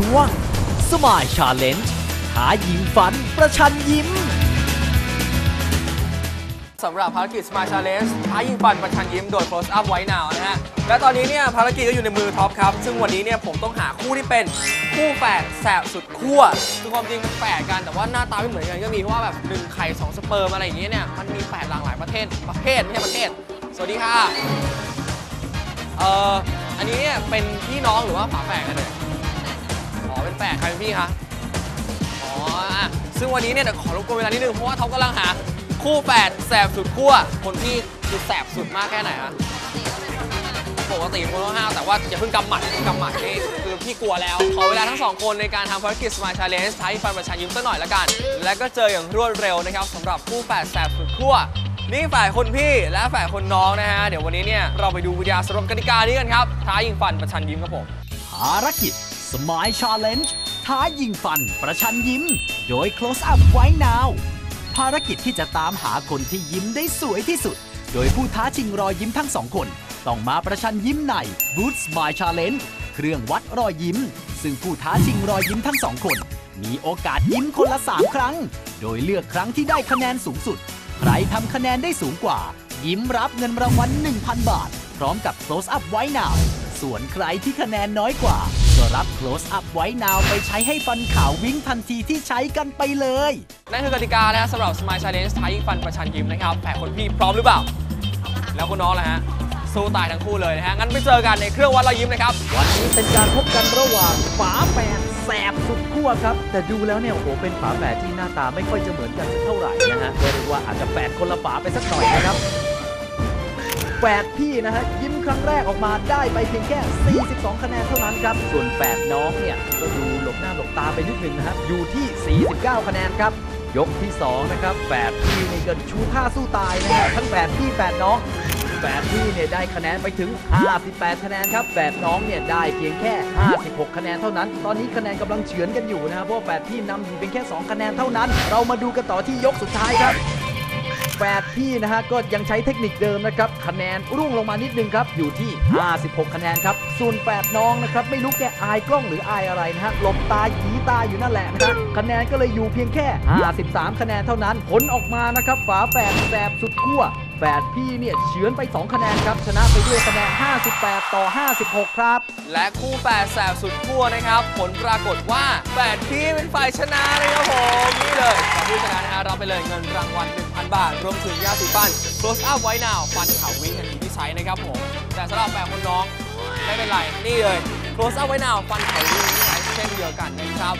ช่วง Smile Challenge หายิ้มฝันประชันยิ้ม สำหรับภารกิจ Smart Challenge ท้ายิงฟันประชันยิ้มโดย Close Up ไว้นาวนะฮะ และตอนนี้เนี่ยภารกิจก็อยู่ในมือท็อปครับ ซึ่งวันนี้เนี่ยผมต้องหาคู่ที่เป็นคู่แฝดแสบสุดขั้วคือความจริงมันแฝดกันแต่ว่าหน้าตาไม่เหมือนกันก็มีเพราะว่าแบบหนึ่งไข่สองสเปิร์มอะไรอย่างเงี้ยเนี่ยมันมีแฝดหลากหลายประเทศประเภทไม่ใช่ประเทศ สวัสดีค่ะ เอ่อ อันนี้เนี่ยเป็นพี่น้องหรือว่าฝาแฝดกันเลย อ๋อเป็นแฝดใครเป็นพี่คะ อ๋ออะซึ่งวันนี้เนี่ยเดี๋ยวขอรบกวนเวลานิดนึง เพราะว่าเขากำลังหา คู่แฝดแสบสุดขั้วคนที่คือแสบสุดมากแค่ไหนฮะปกติคนละห้าวแต่ว่าอย่าเพิ่งกำหมัดกำหมัดนี่คือพี่กลัวแล้ว ขอเวลาทั้งสองคนในการทำภารกิจ Smile Challenge ใช้ฟันประชันยิ้มสักหน่อยละกัน และก็เจออย่างรวดเร็วนะครับสำหรับคู่แฝดแสบสุดขั้วนี่ฝ่ายคนพี่และฝ่ายคนน้องนะฮะ เดี๋ยววันนี้เนี่ยเราไปดูวิทยาสรุปกติกานี้กันครับท้ายิงฟันประชันยิ้มครับผมภารกิจ Smile Challenge ท้ายิงฟัน ประชันยิ้ม โดย Close Up ไว้ Now ภารกิจที่จะตามหาคนที่ยิ้มได้สวยที่สุด โดยผู้ท้าชิงรอยยิ้มทั้งสองคน ต้องมาประชันยิ้มใน Boot Smile Challenge เครื่องวัดรอยยิ้ม ซึ่งผู้ท้าชิงรอยยิ้มทั้งสองคน มีโอกาสยิ้มคนละ 3 ครั้ง โดยเลือกครั้งที่ได้คะแนนสูงสุด ใครทำคะแนนได้สูงกว่า ยิ้มรับเงินรางวัล1,000 บาท พร้อมกับ Close Up ไว้ Now ส่วนใครที่คะแนนน้อยกว่า รับ Close Up ไว้ Now ไปใช้ให้ฟันขาววิ่งทันทีที่ใช้กันไปเลย นั่นคือกติกานะสำหรับ Smile Challenge ท้ายิงฟันประชันยิ้มนะครับแฝดคนพี่พร้อมหรือเปล่า แล้วคุณน้องล่ะฮะ สู้ตายทั้งคู่เลยนะฮะ งั้นไปเจอกันในเครื่องวัดรอยยิ้มนะครับ วันนี้เป็นการพบกันระหว่างฝาแฝดแสบสุดขั้วครับ แต่ดูแล้วเนี่ยโอ้โหเป็นฝาแฝดที่หน้าตาไม่ค่อยจะเหมือนกันสักเท่าไหร่นะฮะเรียกว่าอาจจะแฝดคนละฝาไปสักหน่อยนะครับ แฝดพี่นะฮะยิ้มครั้งแรกออกมาได้ไปเพียงแค่ 42 คะแนนเท่านั้นครับ ส่วนแฝดน้องเนี่ยก็ดูหลบหน้าหลบตาไปนิดหนึ่งนะครับอยู่ที่ 49 คะแนนครับ ยกที่สองนะครับแฝดพี่นี่ก็ชูท่าสู้ตายนะฮะทั้งแฝดพี่แฝดน้องแฝดพี่เนี่ยได้คะแนนไปถึง 58 คะแนนครับแฝดน้องเนี่ยได้เพียงแค่ 56 คะแนนเท่านั้น ตอนนี้คะแนนกำลังเฉือนกันอยู่นะครับเพราะแฝดพี่นำอยู่เพียงแค่ 2 คะแนนเท่านั้น เรามาดูกันต่อที่ยกสุดท้ายครับ แฝดพี่นะฮะก็ยังใช้เทคนิคเดิมนะครับ คะแนนร่วงลงมานิดนึงครับ อยู่ที่ 56 คะแนนครับ ส่วนแฝดน้องนะครับ ไม่รู้แกอายกล้องหรืออายอะไรนะฮะหลบตาหยีตาอยู่นั่นแหละนะฮะคะแนนก็เลยอยู่เพียงแค่ 53 คะแนนเท่านั้นผลออกมานะครับฝาแฝดแสบสุดขั้ว แฝดพี่เนี่ยเฉือนไป 2 คะแนนครับ ชนะไปด้วยคะแนน 58 ต่อ 56 ครับ และคู่แฝดแสบสุดขั้วนะครับ ผลปรากฏว่าแฝดพี่เป็นฝ่ายชนะนะครับผมนี่เลยผู้ชนะนะฮะรับไปเลยเงินรางวัล 1,000 บาท รวมถึงยาสีฟัน Close Up ไว้นาวฟันขาววิ่งทันทีที่ใช้นะครับผมแต่สำหรับแฝดคนน้องไม่เป็นไรนี่เลย Close Up ไว้นาวฟันขาววิ่งที่ใช้เช่นเดียวกันนะครับ